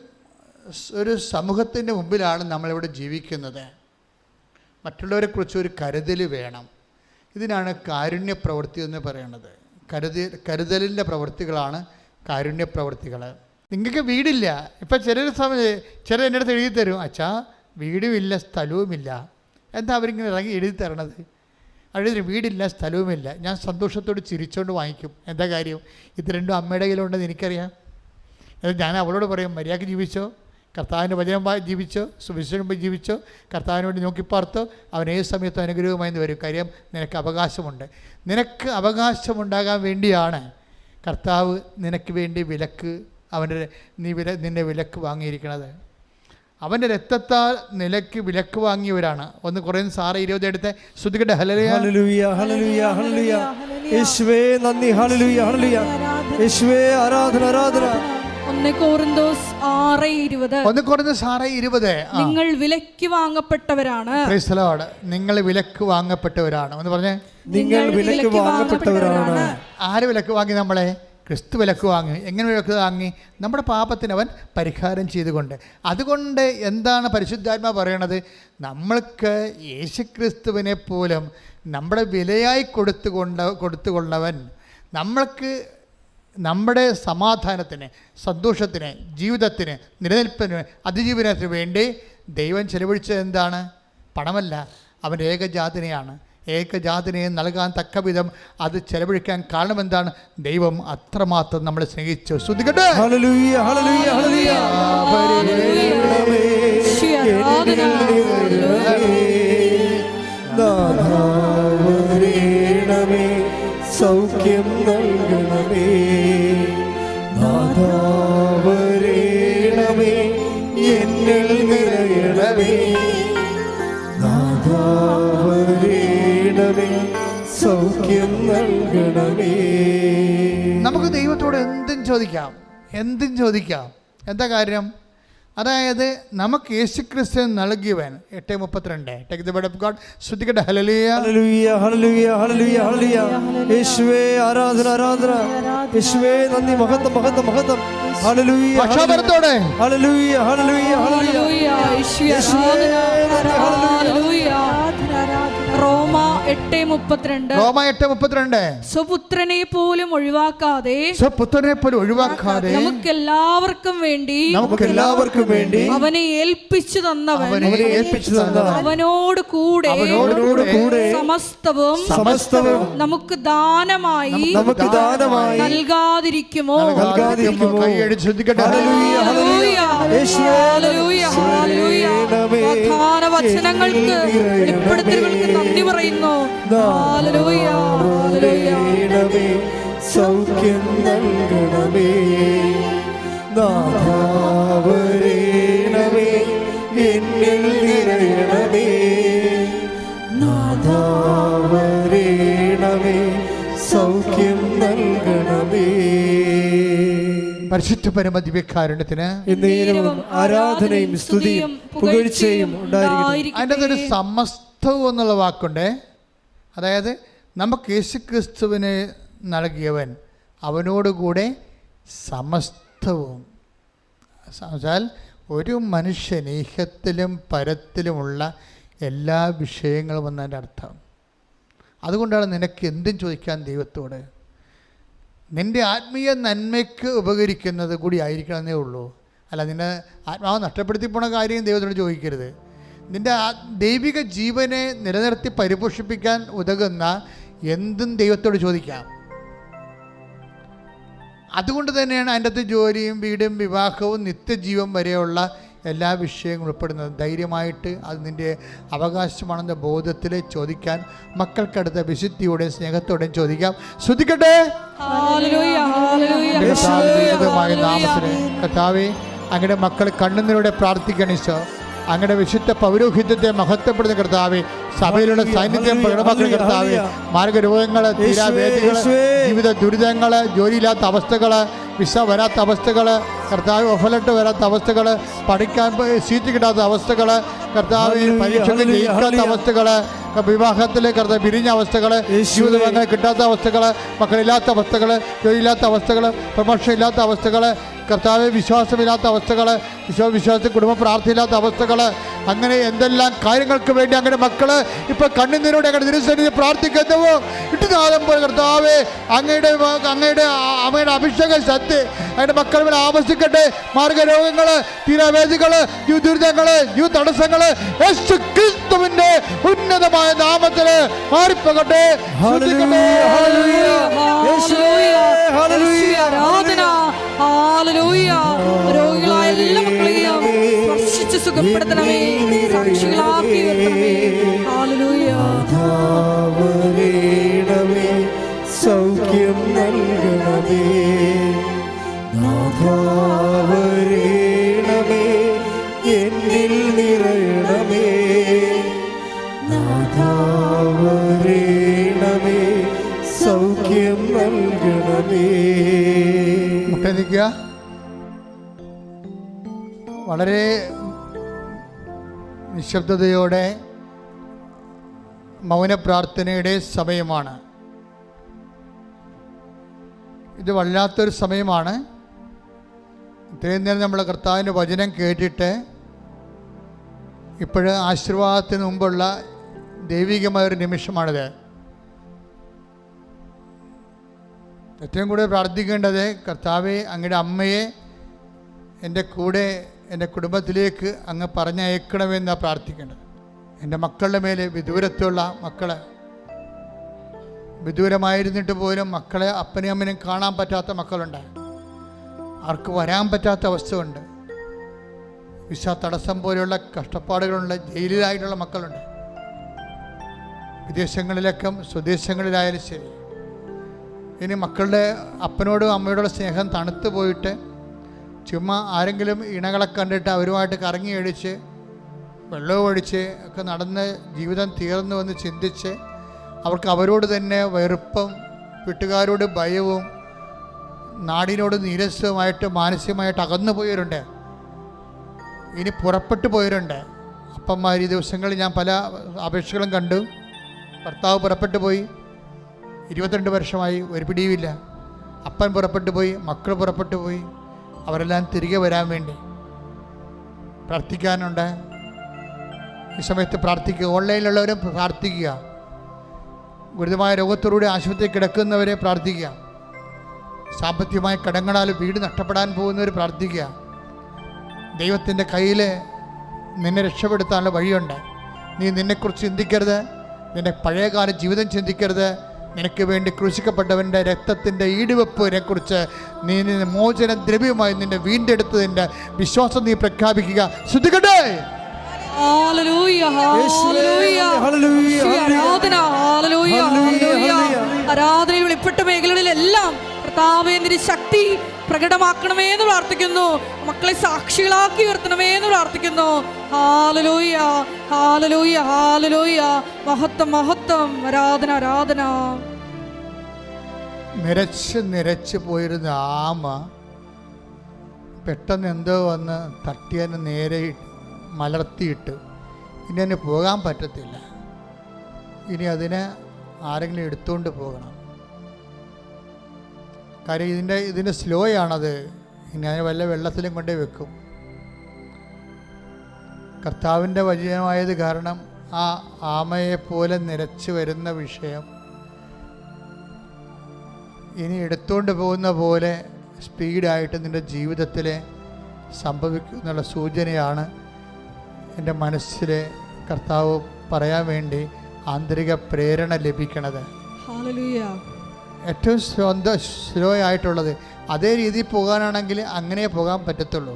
S1: ഒരു സമൂഹത്തിന്റെ മുമ്പിലാണ് നമ്മളിവിടെ ജീവിക്കുന്നത്. മറ്റുള്ളവരെക്കുറിച്ച് ഒരു കരുതൽ വേണം. ഇതിനാണ് കാരുണ്യ പ്രവൃത്തി എന്ന് പറയുന്നത്. കരുതി കരുതലിന്റെ പ്രവൃത്തികളാണ് കാരുണ്യ പ്രവൃത്തികൾ. നിങ്ങൾക്ക് വീടില്ല. ഇപ്പം ചിലർ സമയം ചിലർ എന്റെ അടുത്ത് എഴുതി തരും. അച്ഛാ വീടുമില്ല സ്ഥലവുമില്ല. എന്താ അവരിങ്ങനെ ഇറങ്ങി എഴുതി തരണത്? അഴുതി വീടില്ല സ്ഥലവുമില്ല. ഞാൻ സന്തോഷത്തോട് ചിരിച്ചുകൊണ്ട് വാങ്ങിക്കും. എന്താ കാര്യം? ഇത് രണ്ടും അമ്മയുടെ കയ്യിലുണ്ടെന്ന് എനിക്കറിയാം. അത് ഞാൻ അവളോട് പറയും മര്യാദയ്ക്ക് ജീവിച്ചോ? കർത്താവിന്റെ വചനം ജീവിച്ചോ? സുവിശേഷം ജീവിച്ചോ? കർത്താവിന് വേണ്ടി നോക്കി പാർത്തോ. അവൻ ഏത് സമയത്തും അനുഗ്രഹമായി വരും. കാര്യം നിനക്ക് അവകാശമുണ്ട്. നിനക്ക് അവകാശമുണ്ടാകാൻ വേണ്ടിയാണ് കർത്താവ് നിനക്ക് വേണ്ടി വിലക്ക് അവന്റെ നീ വില നിന്നെ വിലക്ക് വാങ്ങിയിരിക്കുന്നത്. അവന്റെ രക്തത്താൽ നിലയ്ക്ക് വിലക്ക് വാങ്ങിയവരാണ്. ഒന്ന് കുറേ സാറ് ഇരുപത് എടുത്ത്. ശ്രുതികട്ടെ
S2: യേശുവേ ആരാധന ആരാധന.
S3: നിങ്ങൾ വിലക്ക് വാങ്ങപ്പെട്ടവരാണ്.
S1: നിങ്ങൾ വിലക്ക് വാങ്ങപ്പെട്ടവരാണ്. എന്ന് പറഞ്ഞേ.
S2: നിങ്ങൾ വിലക്ക് വാങ്ങപ്പെട്ടവരാണ്.
S1: ആര് വിലക്ക് വാങ്ങി നമ്മളെ? ക്രിസ്തു വിലക്ക് വാങ്ങി. എങ്ങനെ വിലക്ക് വാങ്ങി? നമ്മുടെ പാപത്തിന് അവൻ പരിഹാരം ചെയ്തുകൊണ്ട്. അതുകൊണ്ട് എന്താണ് പരിശുദ്ധാത്മ പറയണത്? നമ്മൾക്ക് യേശുക്രിസ്തുവിനെ പോലും നമ്മുടെ വിലയായി കൊടുത്തുകൊണ്ട് കൊടുത്തുകൊള്ളവൻ. നമ്മൾക്ക് നമ്മുടെ സമാധാനത്തിന് സന്തോഷത്തിന് ജീവിതത്തിന് നിലനിൽപ്പിന് അതിജീവനത്തിന് വേണ്ടി ദൈവം ചെലവഴിച്ചത് എന്താണ്? പണമല്ല അവൻ ഏകജാതിനെയാണ്. ഏകജാതിനെ നൽകാൻ തക്ക വിധം അത് ചെലവഴിക്കാൻ കാരണം എന്താണ്? ദൈവം അത്രമാത്രം നമ്മളെ സ്നേഹിച്ചു. ശ്രുതികട്ടെ.
S2: എന്നിൽ നിറയണമേ. നാഥാവരേണമേ സൗഖ്യം നൽകണമേ.
S1: നമുക്ക് ദൈവത്തോട് എന്തും ചോദിക്കാം. എന്തും ചോദിക്കാം. എന്താ കാര്യം? അതായത് നമുക്ക് യേശുക്രിസ്തു നൽകിയവൻ എട്ട് മുപ്പത്തിരണ്ട്. Take the word of God ശ്രദ്ധിക്കട്ടെ. ഹല്ലേലൂയ
S2: ഹല്ലേലൂയ ഹല്ലേലൂയ ഹല്ലേലൂയ ഹല്ലേലൂയ യേശുവേ ആരാധന ആരാധന. യേശുവേ നന്ദി മഹത്വം മഹത്വം മഹത്വം. ഹല്ലേലൂയ
S1: പക്ഷാപരത്തോടെ.
S2: ഹല്ലേലൂയ ഹല്ലേലൂയ ഹല്ലേലൂയ
S3: ഹല്ലേലൂയ. യേശുവേ ആരാധന. ഹല്ലേലൂയ. റോമ എട്ട് മുപ്പത്തിരണ്ട്.
S1: റോമ എട്ട് മുപ്പത്തിരണ്ട്.
S3: സ്വപുത്രനെ പോലും ഒഴിവാക്കാതെ
S1: സ്വപുത്രനെ പോലും ഒഴിവാക്കാതെ
S3: നമുക്ക് എല്ലാവർക്കും വേണ്ടി
S1: നമുക്ക്
S2: എല്ലാവർക്കും വേണ്ടി
S3: അവനെ ഏൽപ്പിച്ചു തന്നവൻ.
S1: അവനെ ഏൽപ്പിച്ചു തന്ന
S3: അവനോട് കൂടെ
S1: അവനോട് കൂടെ
S3: സമസ്തവും
S2: സമസ്തവും
S3: നമുക്ക് ദാനമായി
S2: നമുക്ക് ദാനമായി
S3: നൽകാതിരിക്കുമോ?
S2: നൽകാതിരിക്കുമോ?
S1: കൈയടിച്ച് ശ്രദ്ധിക്കട്ടെ.
S2: ഹല്ലേലൂയ,
S3: ഹല്ലേലൂയ. ഹല്ലേലൂയ, വചനങ്ങൾക്ക് ഇപ്പോഴത്തെ നന്ദി പറയുന്നു. ഹല്ലേലൂയ, ഹല്ലേലൂയ.
S2: നൽകണമേ സൗഖ്യം നൽകണമേ. നാഥാവരേണമേ. എന്നിൽ നിറയണമേ. നാഥാവരേണമേ. സൗഖ്യം നൽകണമേ.
S1: പരിശുദ്ധ പരമദിവ്യകാരുണ്യത്തിന്
S2: എന്നേരവും ആരാധനയും സ്തുതിയും പുകഴ്ചയും ഉണ്ടായിരിക്കും
S1: അതിന്റെ ഒരു സമസ്തവും എന്നുള്ള വാക്കുണ്ട്. അതായത് നമുക്ക് യേശുക്രിസ്തുവിനെ നൽകിയവൻ അവനോടുകൂടെ സമസ്തവും. വെച്ചാൽ ഒരു മനുഷ്യനേഹത്തിലും പരത്തിലുമുള്ള എല്ലാ വിഷയങ്ങളും എന്നതിന്റെ അർത്ഥം. അതുകൊണ്ടാണ് നിനക്ക് എന്തും ചോദിക്കാൻ ദൈവത്തോട്. നിന്റെ ആത്മീയ നന്മയ്ക്ക് ഉപകരിക്കുന്നത് കൂടി ആയിരിക്കണമെന്നേ ഉള്ളൂ. അല്ല നിന്നെ ആത്മാവ് നഷ്ടപ്പെടുത്തി പോണ കാര്യം ദൈവത്തോട് ചോദിക്കരുത്. നിന്റെ ആ ദൈവിക ജീവനെ നിലനിർത്തി പരിപോഷിപ്പിക്കാൻ ഉതകുന്ന എന്തും ദൈവത്തോട് ചോദിക്കാം. അതുകൊണ്ട് തന്നെയാണ് അതിന്റെ അകത്ത് ജോലിയും വീടും വിവാഹവും നിത്യജീവൻ വരെയുള്ള എല്ലാ വിഷയങ്ങളും ഉൾപ്പെടുന്നത്. ധൈര്യമായിട്ട് അത് നിന്റെ അവകാശമാണെന്ന ബോധത്തിൽ ചോദിക്കാൻ മക്കൾക്കടുത്ത വിശുദ്ധിയോടെയും സ്നേഹത്തോടെയും ചോദിക്കാം. ശ്രദ്ധിക്കട്ടെ. നാമത്തിന് കർത്താവെ അങ്ങയുടെ മക്കൾ കണ്ണുനീരോടെ പ്രാർത്ഥിക്കണിച്ചോ അങ്ങയുടെ വിശുദ്ധ പൗരോഹിത്യത്തെ മഹത്വപ്പെടുന്ന കർത്താവെ സഭയിലുള്ള സാന്നിധ്യം പ്രകടമാക്കുന്ന കർത്താവെ മാർഗരോഗങ്ങൾ തീരാവേദികൾ ജീവിത ദുരിതങ്ങൾ ജോലിയില്ലാത്ത അവസ്ഥകൾ വിസ വരാത്ത അവസ്ഥകൾ കർത്താവ് ഒഫലട്ട് വരാത്ത അവസ്ഥകൾ പഠിക്കാൻ സീറ്റ് കിട്ടാത്ത അവസ്ഥകൾ കർത്താവ് പരീക്ഷകൾ ജയിക്കാത്ത അവസ്ഥകൾ വിവാഹത്തിൽ കർത്താവ് പിരിഞ്ഞ അവസ്ഥകൾ ജീവിതം കിട്ടാത്ത അവസ്ഥകൾ മക്കളില്ലാത്ത അവസ്ഥകൾ ജോലിയില്ലാത്ത അവസ്ഥകൾ പ്രമോഷൻ ഇല്ലാത്ത അവസ്ഥകൾ കർത്താവ് വിശ്വാസമില്ലാത്ത അവസ്ഥകൾ വിശ്വാസ വിശ്വാസത്തിൽ കുടുംബ പ്രാർത്ഥനയില്ലാത്ത അവസ്ഥകൾ അങ്ങനെ എന്തെല്ലാം കാര്യങ്ങൾക്ക് വേണ്ടി അങ്ങനെ മക്കൾ ഇപ്പൊ കണ്ണുനീരോടെ അങ്ങനെ തിരുസന്നിധി പ്രാർത്ഥിക്കുന്നുവോ ഇട്ടുനാഥം പോലെ കർത്താവേ അങ്ങയുടെ അങ്ങയുടെ അമ്മയുടെ അഭിഷേക ശക്തി അങ്ങയുടെ മക്കൾ ഇവിടെ ആവശ്യിക്കട്ടെ മാർഗരോഗങ്ങൾ തീരവേദികൾ യു ദുരിതങ്ങൾ യു തടസ്സങ്ങൾ യേശു ഉന്നതമായ നാമത്തിൽ മാറിപ്പോകട്ടെ ശ്രദ്ധിക്കട്ടെ.
S2: ഹല്ലേലൂയ, ഹല്ലേലൂയ.
S3: ആരാധന ഹല്ലേലൂയ. രോഗികളായ എല്ലാ മക്കളെയും സ്പർശിച്ച് സുഖപ്പെടുത്തണമേ. സാക്ഷികളാക്കി ഉയർത്തണമേ.
S2: സൗഖ്യം നൽകണമേ. നാഥാവരേണമേ
S1: നിൽക്കുക വളരെ നിശബ്ദതയോടെ മൗനപ്രാർത്ഥനയുടെ സമയമാണ്. ഇത് വല്ലാത്തൊരു സമയമാണ്. ഇത്രയും നേരം നമ്മൾ കർത്താവിന്റെ വചനം കേട്ടിട്ട് ഇപ്പോഴ് ആശീർവാദത്തിന് മുമ്പുള്ള ദൈവികമായൊരു നിമിഷമാണിത്. ഏറ്റവും കൂടുതൽ പ്രാർത്ഥിക്കേണ്ടത് കർത്താവെ അങ്ങയുടെ അമ്മയെ എന്റെ കൂടെ എന്റെ കുടുംബത്തിലേക്ക് അങ്ങ് പറഞ്ഞയക്കണമെന്നാണ് പ്രാർത്ഥിക്കേണ്ടത്. എന്റെ മക്കളുടെ മേലെ വിദൂരത്തുള്ള മക്കളെ വിദൂരമായിരുന്നിട്ട് പോലും മക്കളെ അപ്പനെയും അമ്മനെയും കാണാൻ പറ്റാത്ത മക്കളുണ്ട്. ആർക്ക് വരാൻ പറ്റാത്ത അവസ്ഥയുണ്ട്. വിസ തടസ്സം പോലെയുള്ള കഷ്ടപ്പാടുകളുള്ള ജയിലിലായിട്ടുള്ള മക്കളുണ്ട്. വിദേശങ്ങളിലൊക്കെ സ്വദേശങ്ങളിലായാലും ശരി. ഇനി മക്കളുടെ അപ്പനോടും അമ്മയോടുള്ള സ്നേഹം തണുത്തു പോയിട്ട് ചുമ്മാ ആരെങ്കിലും ഇണകളെ കണ്ടിട്ട് അവരുമായിട്ട് കറങ്ങി അടിച്ച് വെള്ളവും ഒഴിച്ച് ഒക്കെ നടന്ന് ജീവിതം തീർന്നു എന്ന് ചിന്തിച്ച് അവർക്ക് അവരോട് തന്നെ വെറുപ്പും വീട്ടുകാരോട് ഭയവും നാടിനോട് നീരസവുമായിട്ട് മാനസികമായിട്ട് അകന്നു പോയവരുണ്ട്. ഇനി പുറപ്പെട്ടു പോയവരുണ്ട്. അപ്പന്മാർ ഈ ദിവസങ്ങളിൽ ഞാൻ പല അപേക്ഷകളും കണ്ടു. ഭർത്താവ് പുറപ്പെട്ടു പോയി. ഇരുപത്തിരണ്ട് വർഷമായി ഒരു പിടിയുമില്ല. അപ്പൻ പുറപ്പെട്ടു പോയി മക്കൾ പുറപ്പെട്ടു പോയി. അവരെല്ലാം തിരികെ വരാൻ വേണ്ടി പ്രാർത്ഥിക്കാനുണ്ട്. ഈ സമയത്ത് പ്രാർത്ഥിക്കുക. ഓൺലൈനിലുള്ളവരും പ്രാർത്ഥിക്കുക. ഗുരുതരമായ രോഗത്തോടുകൂടി ആശുപത്രി കിടക്കുന്നവരെ പ്രാർത്ഥിക്കുക. സാമ്പത്തികമായ കടങ്ങളാൽ വീട് നഷ്ടപ്പെടാൻ പോകുന്നവർ പ്രാർത്ഥിക്കുക. ദൈവത്തിന്റെ കയ്യിൽ നിന്നെ രക്ഷപ്പെടുത്താനുള്ള വഴിയുണ്ട്. നീ നിന്നെക്കുറിച്ച് ചിന്തിക്കരുത്. നിന്റെ പഴയകാല ജീവിതം ചിന്തിക്കരുത്. നിനക്ക് വേണ്ടി ക്രൂശിക്കപ്പെട്ടവന്റെ രക്തത്തിന്റെ ഈടുവെപ്പിനെക്കുറിച്ച് നീ നിന്റെ മോചന ദ്രവ്യമായി നിന്നെ വീണ്ടെടുത്തതിന്റെ വിശ്വാസം നീ പ്രഖ്യാപിക്കുക ശ്രദ്ധിക്കട്ടെ
S3: ഹല്ലേലൂയ, ഹല്ലേലൂയ.
S2: ഹല്ലേലൂയ,
S3: ആരാധന ഹല്ലേലൂയ,
S2: ഹല്ലേലൂയ,
S3: ഹല്ലേലൂയ.
S2: ഹല്ലേലൂയ.
S3: ആരാധനയിൽ വെളിപ്പെട്ട മേഖലകളിലെല്ലാം കർത്താവേ നിന്റെ ശക്തി പ്രകടമാക്കണമേ എന്ന് പ്രാർത്ഥിക്കുന്നു. മക്കളെ സാക്ഷികളാക്കി ഉയർത്തണമേ എന്ന് പ്രാർത്ഥിക്കുന്നു. ഹാലലൂയ ഹാലലൂയ ഹാലലൂയ. മഹത്വം മഹത്വം. ആരാധന ആരാധന.
S1: നിരച്ച് നിരച്ച് പോയിരുന്ന ആമ പെട്ടെന്ന് എന്തോ വന്ന് തട്ടിയതിന് നേരെ മലർത്തിയിട്ട് ഇനി അതിന് പോകാൻ പറ്റത്തില്ല. ഇനി അതിനെ ആരെങ്കിലും എടുത്തുകൊണ്ട് പോകണം. കാര്യം ഇതിന്റെ ഇതിന്റെ സ്ലോ ആണത് ഇനി അതിനെ വല്ല വെള്ളത്തിലും കൊണ്ടേ വെക്കും. കർത്താവിന്റെ വചനമായത് കാരണം ആ ആമയെപ്പോലെ നിരച്ചു വരുന്ന വിഷയം ഇനി എടുത്തുകൊണ്ട് പോകുന്ന പോലെ സ്പീഡായിട്ട് നിന്റെ ജീവിതത്തിൽ സംഭവിക്കുന്നുള്ള സൂചനയാണ് എന്റെ മനസ്സിൽ കർത്താവ് പറയാൻ വേണ്ടി ആന്തരിക പ്രേരണ ലഭിക്കണത്.
S3: ഹാലലൂയ
S1: ഏറ്റവും സ്വന്തം സ്ലോ ആയിട്ടുള്ളത് അതേ രീതിയിൽ പോകാനാണെങ്കിൽ അങ്ങനെ പോകാൻ പറ്റത്തുള്ളൂ.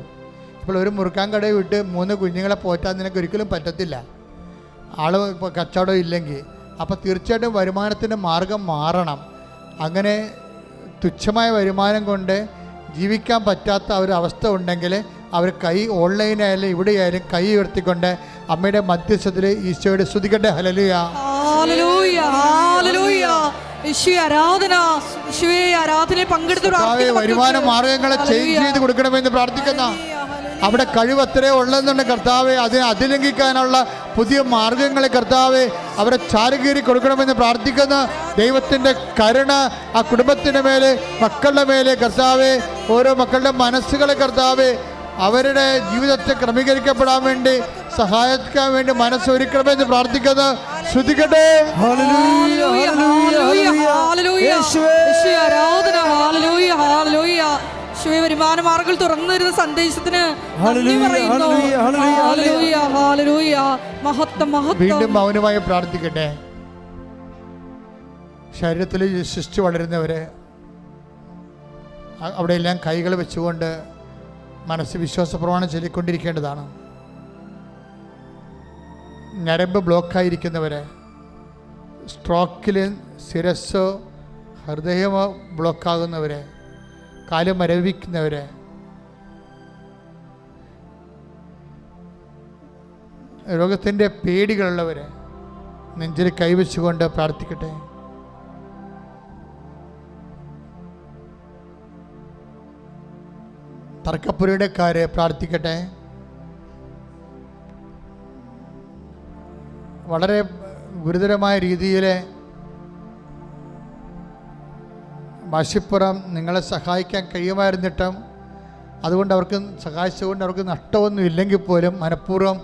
S1: ഇപ്പോൾ ഒരു മുറുക്കാൻ കടയിൽ വിട്ട് മൂന്ന് കുഞ്ഞുങ്ങളെ പോറ്റാൻ നിനക്ക് ഒരിക്കലും പറ്റത്തില്ല. ആൾ ഇപ്പോൾ കച്ചവടം ഇല്ലെങ്കിൽ. അപ്പോൾ തീർച്ചയായിട്ടും വരുമാനത്തിന്റെ മാർഗം മാറണം. അങ്ങനെ തുച്ഛമായ വരുമാനം കൊണ്ട് ജീവിക്കാൻ പറ്റാത്ത ഒരു അവസ്ഥ ഉണ്ടെങ്കിൽ അവർ കൈ ഓൺലൈനായാലും ഇവിടെയായാലും കൈ ഉയർത്തിക്കൊണ്ട് അമ്മയുടെ മധ്യസ്ഥത്തിൽ ഈശോയുടെ സ്തുതിക്കട്ടെ. ഹലലുയ വരുമാന മാർഗങ്ങളെ ചേഞ്ച്. ചെയ്ത് കൊടുക്കണമെന്ന് പ്രാർത്ഥിക്കുന്ന അവിടെ കഴിവ് അത്രേ ഉള്ളതെന്നുണ്ട് കർത്താവെ. അതിനെ അതിലംഘിക്കാനുള്ള പുതിയ മാർഗങ്ങളെ കർത്താവെ അവരെ ചാരുകീറി കൊടുക്കണമെന്ന് പ്രാർത്ഥിക്കുന്ന ദൈവത്തിന്റെ കരുണ ആ കുടുംബത്തിന്റെ മേലെ മക്കളുടെ മേലെ കർത്താവെ ഓരോ മക്കളുടെ മനസ്സുകളെ കർത്താവെ അവരുടെ ജീവിതത്തെ ക്രമീകരിക്കപ്പെടാൻ വേണ്ടി സഹായിക്കാൻ വേണ്ടി മനസ്സൊരുക്കണമെന്ന്
S3: പ്രാർത്ഥിക്കുന്നത്
S2: യേശുവേ.
S3: വരുമാന മാർഗങ്ങൾ തുറന്നു തരുന്ന സന്ദേശത്തിന് പറയുന്നു.
S2: ഹല്ലേലൂയ, ഹല്ലേലൂയ,
S3: ഹല്ലേലൂയ ഹാലലൂയ. മഹത്വം
S1: വീണ്ടും മൗനമായി പ്രാർത്ഥിക്കട്ടെ. ശരീരത്തിൽ സൃഷ്ടി വളരുന്നവരെ അവിടെയെല്ലാം കൈകൾ വെച്ചുകൊണ്ട് മനസ്സ് വിശ്വാസപ്രമാണം ചൊല്ലിക്കൊണ്ടിരിക്കേണ്ടതാണ്. ഞരമ്പ് ബ്ലോക്കായിരിക്കുന്നവരെ സ്ട്രോക്കിൽ ശിരസ്സോ ഹൃദയമോ ബ്ലോക്കാകുന്നവരെ കാൽ മരവിക്കുന്നവരെ രോഗത്തിന്റെ പേടികളുള്ളവരെ നെഞ്ചിൽ കൈവച്ചുകൊണ്ട് പ്രാർത്ഥിക്കട്ടെ. തർക്കപ്പുരയുടെക്കാരെ പ്രാർത്ഥിക്കട്ടെ. വളരെ ഗുരുതരമായ രീതിയിൽ മാഷിപ്പുറം നിങ്ങളെ സഹായിക്കാൻ കഴിയുമായിരുന്നിട്ടും അതുകൊണ്ട് അവർക്ക് സഹായിച്ചുകൊണ്ട് അവർക്ക് നഷ്ടമൊന്നും ഇല്ലെങ്കിൽ പോലും മനഃപൂർവം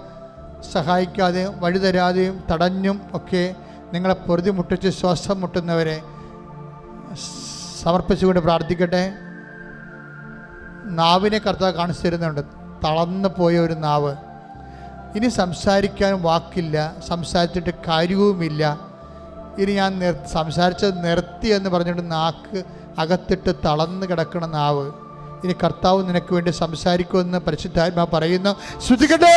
S1: സഹായിക്കാതെയും വഴിതരാതെയും തടഞ്ഞും ഒക്കെ നിങ്ങളെ പൊറുതി മുട്ടിച്ച് ശ്വാസം മുട്ടുന്നവരെ സമർപ്പിച്ചുകൊണ്ട് പ്രാർത്ഥിക്കട്ടെ. നാവിനെ കർത്താവ് കാണിച്ചു തരുന്നുണ്ട്. തളർന്നു പോയ ഒരു നാവ്. ഇനി സംസാരിക്കാൻ വാക്കില്ല സംസാരിച്ചിട്ട് കാര്യവുമില്ല. ഇനി ഞാൻ നിർ സംസാരിച്ചത് നിർത്തി എന്ന് പറഞ്ഞിട്ട് നാക്ക് അകത്തിട്ട് തളർന്ന് കിടക്കണ നാവ്. ഇനി കർത്താവ് നിനക്ക് വേണ്ടി സംസാരിക്കുമെന്ന് പരിശുദ്ധാത്മ പറയുന്നു. ശ്രുതിക്കട്ടെ?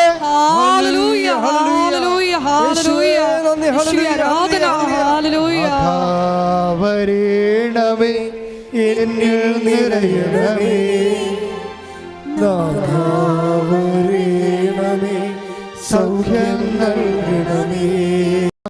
S1: വരേണമേ എന്നിൽ നിറയണമേ.
S2: സൗഖ്യങ്ങൾ ഗണമേ